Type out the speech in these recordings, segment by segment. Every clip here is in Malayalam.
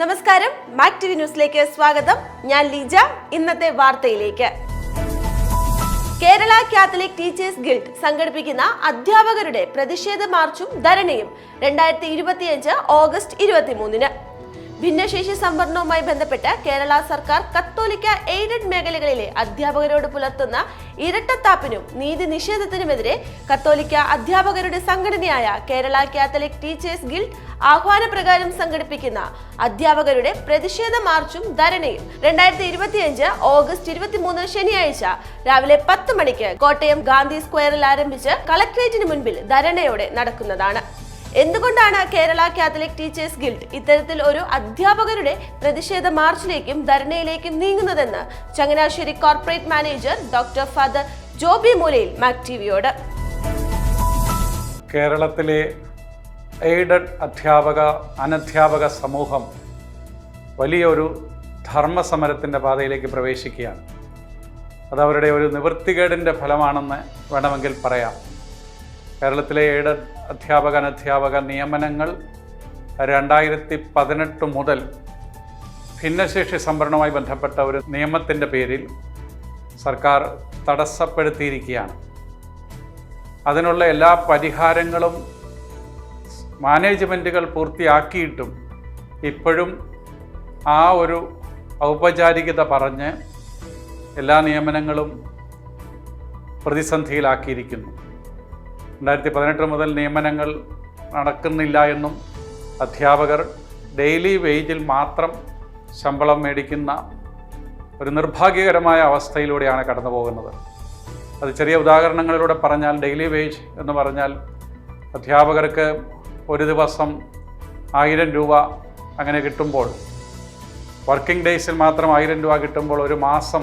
നമസ്കാരം. മാക് ടി വി ന്യൂസിലേക്ക് സ്വാഗതം. ഞാൻ ലീജ. ഇന്നത്തെ വാർത്തയിലേക്ക്. കേരള കാത്തലിക് ടീച്ചേഴ്സ് ഗിൽഡ് സംഘടിപ്പിക്കുന്ന അധ്യാപകരുടെ പ്രതിഷേധ മാർച്ചും ധരണിയും രണ്ടായിരത്തി ഇരുപത്തിയഞ്ച് ഓഗസ്റ്റ് ഇരുപത്തിമൂന്നിന്. ഭിന്നശേഷി സംവരണവുമായി ബന്ധപ്പെട്ട് കേരള സർക്കാർ കത്തോലിക്ക എയ്ഡഡ് മേഖലകളിലെ അധ്യാപകരോട് പുലർത്തുന്ന ഇരട്ടത്താപ്പിനും നീതി നിഷേധത്തിനുമെതിരെ കത്തോലിക്ക അധ്യാപകരുടെ സംഘടനയായ കേരള കാത്തലിക് ടീച്ചേഴ്സ് ഗിൽഡ് ആഹ്വാനപ്രകാരം സംഘടിപ്പിക്കുന്ന അധ്യാപകരുടെ പ്രതിഷേധ മാർച്ചും ധരണയും. രണ്ടായിരത്തി ഇരുപത്തിയഞ്ച് ഓഗസ്റ്റ് ഇരുപത്തിമൂന്ന് ശനിയാഴ്ച രാവിലെ പത്ത് മണിക്ക് കോട്ടയം ഗാന്ധി സ്ക്വയറിൽ ആരംഭിച്ച് കളക്ട്രേറ്റിന് മുൻപിൽ ധരണയോടെ നടക്കുന്നതാണ്. എന്തുകൊണ്ടാണ് കേരള കാത്തലിക് ടീച്ചേഴ്സ് ഗിൽഡ് ഇത്തരത്തിൽ ഒരു അധ്യാപകരുടെ പ്രതിഷേധ മാർച്ചിലേക്കും ധരണയിലേക്കും നീങ്ങുന്നതെന്ന് Changanassery corporate manager doctor father Joby Moolayil Mac ടിവിയോട്. കേരളത്തിലെ എയ്ഡഡ് അധ്യാപക അനധ്യാപക സമൂഹം വലിയൊരു ധർമ്മസമരത്തിന്റെ പാതയിലേക്ക് പ്രവേശിക്കുകയാണ്. അതവരുടെ ഒരു നിവൃത്തികേടിന്റെ ഫലമാണെന്ന് വേണമെങ്കിൽ പറയാം. കേരളത്തിലെ എയ്ഡഡ് അധ്യാപക അനധ്യാപക നിയമനങ്ങൾ രണ്ടായിരത്തി പതിനെട്ട് മുതൽ ഭിന്നശേഷി സംവരണവുമായി ബന്ധപ്പെട്ട ഒരു നിയമത്തിന്റെ പേരിൽ സർക്കാർ തടസ്സപ്പെടുത്തിയിരിക്കുകയാണ്. അതിനുള്ള എല്ലാ പരിഹാരങ്ങളും മാനേജ്മെന്റുകൾ പൂർത്തിയാക്കിയിട്ടും ഇപ്പോഴും ആ ഒരു ഔപചാരികത പറഞ്ഞ് എല്ലാ നിയമനങ്ങളും പ്രതിസന്ധിയിലാക്കിയിരിക്കുന്നു. രണ്ടായിരത്തി പതിനെട്ട് മുതൽ നിയമനങ്ങൾ നടക്കുന്നില്ല എന്നും അധ്യാപകർ ഡെയിലി വേജിൽ മാത്രം ശമ്പളം മേടിക്കുന്ന ഒരു നിർഭാഗ്യകരമായ അവസ്ഥയിലൂടെയാണ് കടന്നു പോകുന്നത്. അത് ചെറിയ ഉദാഹരണങ്ങളിലൂടെ പറഞ്ഞാൽ ഡെയിലി വേജ് എന്ന് പറഞ്ഞാൽ അധ്യാപകർക്ക് ഒരു ദിവസം ആയിരം രൂപ അങ്ങനെ കിട്ടുമ്പോൾ വർക്കിംഗ് ഡേയ്സിൽ മാത്രം ആയിരം രൂപ കിട്ടുമ്പോൾ ഒരു മാസം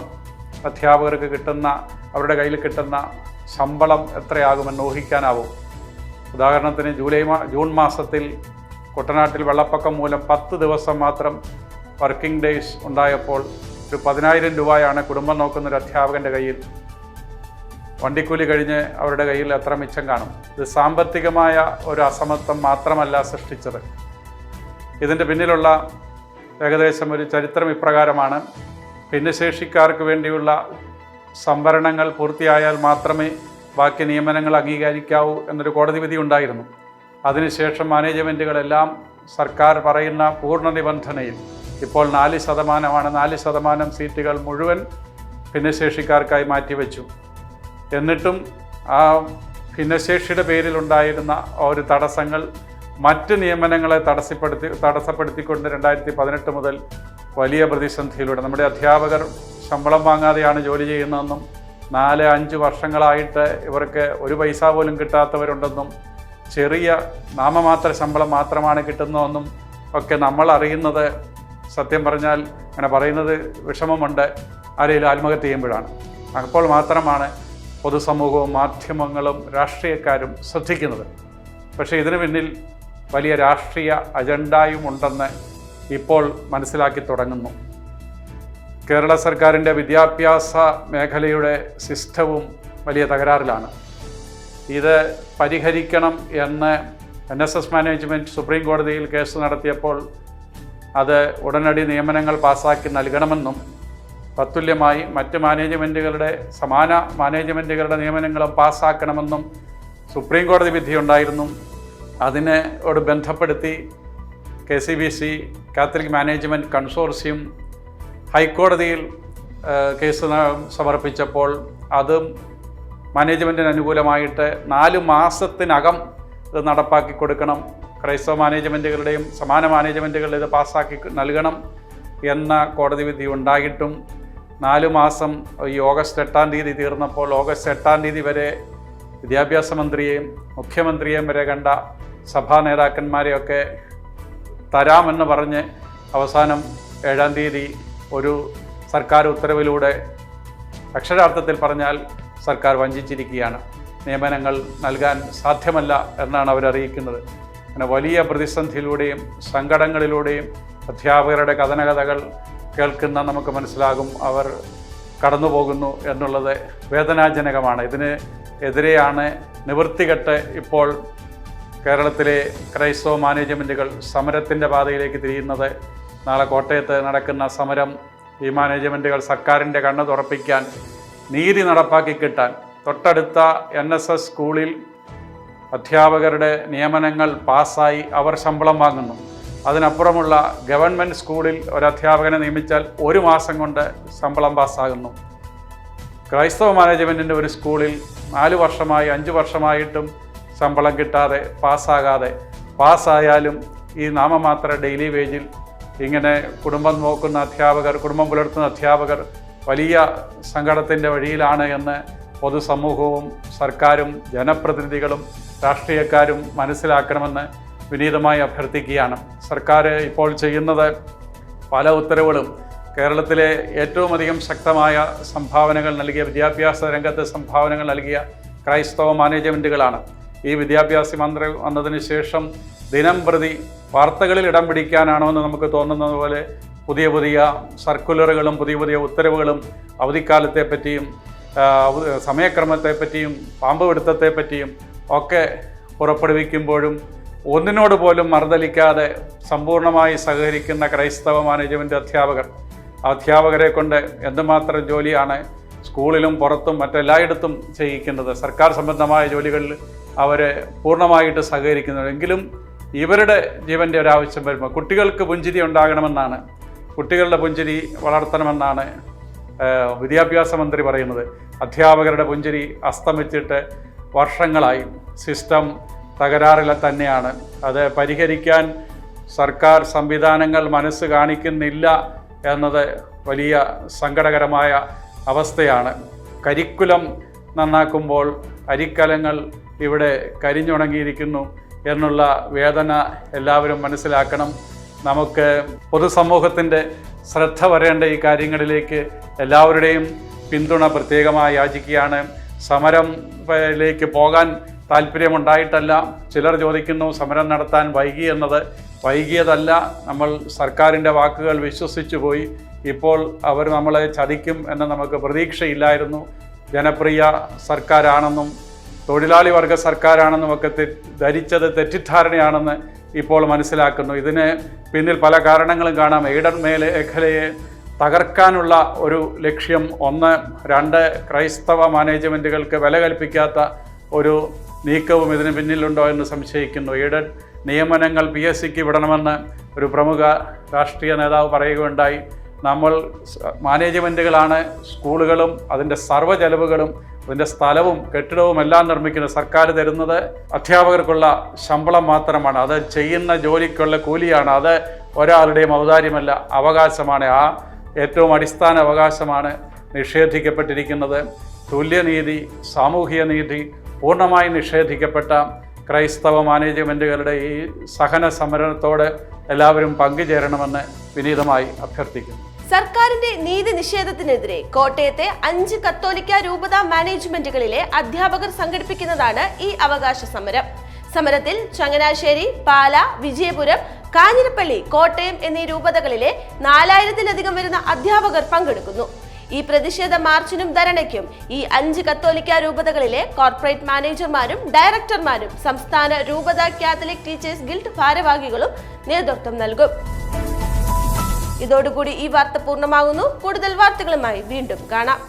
അധ്യാപകർക്ക് കിട്ടുന്ന അവരുടെ കയ്യിൽ കിട്ടുന്ന ശമ്പളം എത്രയാകുമെന്ന് ഊഹിക്കാനാവും. ഉദാഹരണത്തിന് ജൂലൈ മാ ജൂൺ മാസത്തിൽ കുട്ടനാട്ടിൽ വെള്ളപ്പൊക്കം മൂലം പത്ത് ദിവസം മാത്രം വർക്കിംഗ് ഡേയ്സ് ഉണ്ടായപ്പോൾ ഒരു പതിനായിരം രൂപയാണ് കുടുംബം നോക്കുന്ന ഒരു അധ്യാപകന്റെ കയ്യിൽ. വണ്ടിക്കൂലി കഴിഞ്ഞ് അവരുടെ കയ്യിൽ എത്ര മിച്ചം കാണും. ഇത് സാമ്പത്തികമായ ഒരു അസമത്വം മാത്രമല്ല സൃഷ്ടിച്ചത്. ഇതിന്റെ പിന്നിലുള്ള ഏകദേശം ഒരു ചരിത്രം ഇപ്രകാരമാണ്. ഭിന്നശേഷിക്കാർക്ക് വേണ്ടിയുള്ള സംവരണങ്ങൾ പൂർത്തിയായാൽ മാത്രമേ ബാക്കി നിയമനങ്ങൾ അംഗീകരിക്കാവൂ എന്നൊരു കോടതി വിധി ഉണ്ടായിരുന്നു. അതിനുശേഷം മാനേജ്മെന്റുകളെല്ലാം സർക്കാർ പറയുന്ന പൂർണ നിബന്ധനയിൽ ഇപ്പോൾ നാല് ശതമാനമാണ്. നാല് ശതമാനം സീറ്റുകൾ മുഴുവൻ ഭിന്നശേഷിക്കാർക്കായി മാറ്റിവെച്ചു. എന്നിട്ടും ആ ഭിന്നശേഷിയുടെ പേരിലുണ്ടായിരുന്ന ഒരു തടസ്സങ്ങൾ മറ്റ് നിയമനങ്ങളെ തടസ്സപ്പെടുത്തി തടസ്സപ്പെടുത്തിക്കൊണ്ട് രണ്ടായിരത്തി പതിനെട്ട് മുതൽ വലിയ പ്രതിസന്ധിയിലൂടെ നമ്മുടെ അധ്യാപകർ ശമ്പളം വാങ്ങാതെയാണ് ജോലി ചെയ്യുന്നതെന്നും നാല് അഞ്ച് വർഷങ്ങളായിട്ട് ഇവർക്ക് ഒരു പൈസ പോലും കിട്ടാത്തവരുണ്ടെന്നും ചെറിയ നാമമാത്ര ശമ്പളം മാത്രമാണ് കിട്ടുന്നതെന്നും ഒക്കെ നമ്മൾ അറിയുന്നത്. സത്യം പറഞ്ഞാൽ അങ്ങനെ പറയുന്നത് വിഷമമുണ്ട്. ആരെങ്കിലും ആത്മഹത്യ ചെയ്യുമ്പോഴാണ്. അപ്പോൾ മാത്രമാണ് പൊതുസമൂഹവും മാധ്യമങ്ങളും രാഷ്ട്രീയക്കാരും ശ്രദ്ധിക്കുന്നത്. പക്ഷേ ഇതിനു പിന്നിൽ വലിയ രാഷ്ട്രീയ അജണ്ടയും ഉണ്ടെന്ന് ഇപ്പോൾ മനസ്സിലാക്കി തുടങ്ങുന്നു. കേരള സർക്കാരിന്റെ വിദ്യാഭ്യാസ മേഖലയുടെ സിസ്റ്റവും വലിയ തകരാറിലാണ്. ഇത് പരിഹരിക്കണം എന്ന് N S S management supreme കോടതിയിൽ കേസ് നടത്തിയപ്പോൾ അത് ഉടനടി നിയമനങ്ങൾ പാസാക്കി നൽകണമെന്നും തത്തുല്യമായി മറ്റ് മാനേജ്മെന്റുകളുടെ സമാന മാനേജ്മെന്റുകളുടെ നിയമനങ്ങളും പാസ്സാക്കണമെന്നും സുപ്രീം കോടതി വിധിയുണ്ടായിരുന്നു. അതിനോട് ബന്ധപ്പെടുത്തി K C B C Catholic management consortium ഹൈക്കോടതിയിൽ കേസ് സമർപ്പിച്ചപ്പോൾ അതും മാനേജ്മെന്റിന് അനുകൂലമായിട്ട് നാല് മാസത്തിനകം ഇത് നടപ്പാക്കി കൊടുക്കണം. ക്രൈസ്തവ മാനേജ്മെന്റുകളുടെയും സമാന മാനേജ്മെന്റുകളുടെ ഇത് പാസ്സാക്കി നൽകണം എന്ന കോടതി വിധി ഉണ്ടായിട്ടും നാല് മാസം ഈ ഓഗസ്റ്റ് എട്ടാം തീയതി തീർന്നപ്പോൾ ഓഗസ്റ്റ് എട്ടാം തീയതി വരെ വിദ്യാഭ്യാസ മന്ത്രിയെയും മുഖ്യമന്ത്രിയെയും വരെ കണ്ട സഭാ നേതാക്കന്മാരെയൊക്കെ തരാമെന്ന് പറഞ്ഞ് അവസാനം ഏഴാം തീയതി ഒരു സർക്കാർ ഉത്തരവിലൂടെ അക്ഷരാർത്ഥത്തിൽ പറഞ്ഞാൽ സർക്കാർ വഞ്ചിച്ചിരിക്കുകയാണ്. നിയമനങ്ങൾ നൽകാൻ സാധ്യമല്ല എന്നാണ് അവരറിയിക്കുന്നത്. അങ്ങനെ വലിയ പ്രതിസന്ധിയിലൂടെയും സങ്കടങ്ങളിലൂടെയും അധ്യാപകരുടെ കഥനകഥകൾ കേൾക്കുന്ന നമുക്ക് മനസ്സിലാകും അവർ കടന്നു പോകുന്നു എന്നുള്ളത് വേദനാജനകമാണ്. ഇതിന് എതിരെയാണ് നിവൃത്തികെട്ട് ഇപ്പോൾ കേരളത്തിലെ ക്രൈസ്തവ മാനേജ്മെന്റുകൾ സമരത്തിന്റെ പാതയിലേക്ക് തിരിയുന്നത്. നാളെ കോട്ടയത്ത് നടക്കുന്ന സമരം ഈ മാനേജ്മെന്റുകൾ സർക്കാരിന്റെ കണ്ണ് തുറപ്പിക്കാൻ നീതി നടപ്പാക്കി കിട്ടാൻ തൊട്ടടുത്ത എൻ എസ് എസ് സ്കൂളിൽ അധ്യാപകരുടെ നിയമനങ്ങൾ പാസ്സായി അവർ ശമ്പളം വാങ്ങുന്നു. അതിനപ്പുറമുള്ള ഗവൺമെന്റ് സ്കൂളിൽ ഒരു അധ്യാപകനെ നിയമിച്ചാൽ ഒരു മാസം കൊണ്ട് ശമ്പളം പാസ്സാകുന്നു. ക്രൈസ്തവ മാനേജ്മെന്റിന്റെ ഒരു സ്കൂളിൽ നാല് വർഷമായി അഞ്ച് വർഷമായിട്ടും ശമ്പളം കിട്ടാതെ പാസ്സാകാതെ പാസ്സായാലും ഈ നാമമാത്ര ഡെയിലി വേജിൽ ഇങ്ങനെ കുടുംബം നോക്കുന്ന അധ്യാപകർ കുടുംബം പുലർത്തുന്ന അധ്യാപകർ വലിയ സങ്കടത്തിന്റെ വഴിയിലാണ് എന്ന് പൊതുസമൂഹവും സർക്കാരും ജനപ്രതിനിധികളും രാഷ്ട്രീയക്കാരും മനസ്സിലാക്കണമെന്ന് വിനീതമായി അഭ്യർത്ഥിക്കുകയാണ്. സർക്കാർ ഇപ്പോൾ ചെയ്യുന്നത് പല ഉത്തരവുകളും കേരളത്തിലെ ഏറ്റവും അധികം ശക്തമായ സംഭാവനകൾ നൽകിയ വിദ്യാഭ്യാസ രംഗത്ത് സംഭാവനകൾ നൽകിയ ക്രൈസ്തവ മാനേജ്മെന്റുകളാണ് ഈ വിദ്യാഭ്യാസ മന്ത്രി വന്നതിന് ശേഷം ദിനം പ്രതി വാർത്തകളിൽ ഇടം പിടിക്കാനാണോ എന്ന് നമുക്ക് തോന്നുന്നത് പോലെ പുതിയ പുതിയ സർക്കുലറുകളും പുതിയ പുതിയ ഉത്തരവുകളും അവധിക്കാലത്തെ പറ്റിയും സമയക്രമത്തെ പറ്റിയും പാമ്പ് പിടുത്തത്തെ പറ്റിയും ഒക്കെ പുറപ്പെടുവിക്കുമ്പോഴും ഒന്നിനോട് പോലും മറുതലിക്കാതെ സമ്പൂർണമായി സഹകരിക്കുന്ന ക്രൈസ്തവ മാനേജ്മെന്റ് അധ്യാപകർ അധ്യാപകരെ കൊണ്ട് എന്തുമാത്രം ജോലിയാണ് സ്കൂളിലും പുറത്തും മറ്റെല്ലായിടത്തും ചെയ്യിക്കുന്നത്. സർക്കാർ സംബന്ധമായ ജോലികളിൽ അവരെ പൂർണമായിട്ട് സഹകരിക്കുന്നത് എങ്കിലും ഇവരുടെ ജീവന്റെ ആവശ്യം വരുമ്പോൾ കുട്ടികൾക്ക് പുഞ്ചിരി ഉണ്ടാകണമെന്നാണ്. കുട്ടികളുടെ പുഞ്ചിരി വളർത്തണമെന്നാണ് വിദ്യാഭ്യാസ മന്ത്രി പറയുന്നത്. അധ്യാപകരുടെ പുഞ്ചിരി അസ്തമിച്ചിട്ട് വർഷങ്ങളായി സിസ്റ്റം തകരാറിൽ തന്നെയാണ്. അത് പരിഹരിക്കാൻ സർക്കാർ സംവിധാനങ്ങൾ മനസ്സ് കാണിക്കുന്നില്ല എന്നത് വലിയ സങ്കടകരമായ അവസ്ഥയാണ്. കരിക്കുലം നന്നാക്കുമ്പോൾ അരിക്കലങ്ങൾ ഇവിടെ കരിഞ്ഞുണങ്ങിയിരിക്കുന്നു. എന്നുള്ള വേദന എല്ലാവരും മനസ്സിലാക്കണം. നമുക്ക് പൊതുസമൂഹത്തിന്റെ ശ്രദ്ധ വരേണ്ട ഈ കാര്യങ്ങളിലേക്ക് എല്ലാവരുടെയും പിന്തുണ പ്രത്യേകമായി യാചിക്കുകയാണ്. സമരത്തിലേക്ക് പോകാൻ താല്പര്യമുണ്ടായിട്ടല്ല. ചിലർ ചോദിക്കുന്നു സമരം നടത്താൻ വൈകി എന്നത്. വൈകിയതല്ല നമ്മൾ സർക്കാരിന്റെ വാക്കുകൾ വിശ്വസിച്ചു പോയി. ഇപ്പോൾ അവർ നമ്മളെ ചതിക്കും എന്ന് നമുക്ക് പ്രതീക്ഷയില്ലായിരുന്നു. ജനപ്രിയ സർക്കാരാണെന്നും തൊഴിലാളി വർഗ സർക്കാരാണെന്നും ഒക്കെ ധരിച്ചത് തെറ്റിദ്ധാരണയാണെന്ന് ഇപ്പോൾ മനസ്സിലാക്കുന്നു. ഇതിന് പിന്നിൽ പല കാരണങ്ങളും കാണാം. എയ്ഡൻ മേഖലയെ തകർക്കാനുള്ള ഒരു ലക്ഷ്യം ഒന്ന് രണ്ട് ക്രൈസ്തവ മാനേജ്മെന്റുകൾക്ക് വില കൽപ്പിക്കാത്ത ഒരു നീക്കവും ഇതിന് പിന്നിലുണ്ടോ എന്ന് സംശയിക്കുന്നു. ഈഡൻ നിയമനങ്ങൾ പി എസ് സിക്ക് വിടണമെന്ന് ഒരു പ്രമുഖ രാഷ്ട്രീയ നേതാവ് പറയുകയുണ്ടായി. നമ്മൾ മാനേജ്മെന്റുകളാണ് സ്കൂളുകളും അതിന്റെ സർവ ചെലവുകളും അതിന്റെ സ്ഥലവും കെട്ടിടവും എല്ലാം നിർമ്മിക്കുന്നത് സർക്കാർ തരുന്നത് അധ്യാപകർക്കുള്ള ശമ്പളം മാത്രമാണ്. അത് ചെയ്യുന്ന ജോലിക്കുള്ള കൂലിയാണ്. അത് ഒരാളുടെയും ഔദാര്യമല്ല അവകാശമാണ്. ആ ഏറ്റവും അടിസ്ഥാന അവകാശമാണ് നിഷേധിക്കപ്പെട്ടിരിക്കുന്നത്. തുല്യനീതി സാമൂഹിക നീതി പൂർണമായി നിഷേധിക്കപ്പെട്ട ക്രൈസ്തവ മാനേജ്മെന്റുകളുടെ ഈ സഹന സമരത്തോട് എല്ലാവരും പങ്കുചേരണമെന്ന് വിനീതമായി അഭ്യർത്ഥിക്കുന്നു. സർക്കാരിന്റെ നീതി നിഷേധത്തിനെതിരെ കോട്ടയത്തെ അഞ്ച് കത്തോലിക്ക രൂപത മാനേജ്മെന്റുകളിലെ അധ്യാപകർ സംഘടിപ്പിക്കുന്നതാണ് ഈ അവകാശ സമരം. സമരത്തിൽ ചങ്ങനാശ്ശേരി പാല വിജയപുരം കാഞ്ഞിരപ്പള്ളി കോട്ടയം എന്നീ രൂപതകളിലെ നാലായിരത്തിലധികം വരുന്ന അധ്യാപകർ പങ്കെടുക്കുന്നു. ഈ പ്രതിഷേധ മാർച്ചിനും ധരണയ്ക്കും ഈ അഞ്ച് കത്തോലിക്ക രൂപതകളിലെ കോർപ്പറേറ്റ് മാനേജർമാരും ഡയറക്ടർമാരും സംസ്ഥാന രൂപത കാത്തലിക് ടീച്ചേഴ്സ് ഗിൽഡ് ഭാരവാഹികളും നേതൃത്വം നൽകും. ഇതോടുകൂടി ഈ വാർത്ത പൂർണമാകുന്നു. കൂടുതൽ വാർത്തകളുമായി വീണ്ടും കാണാം.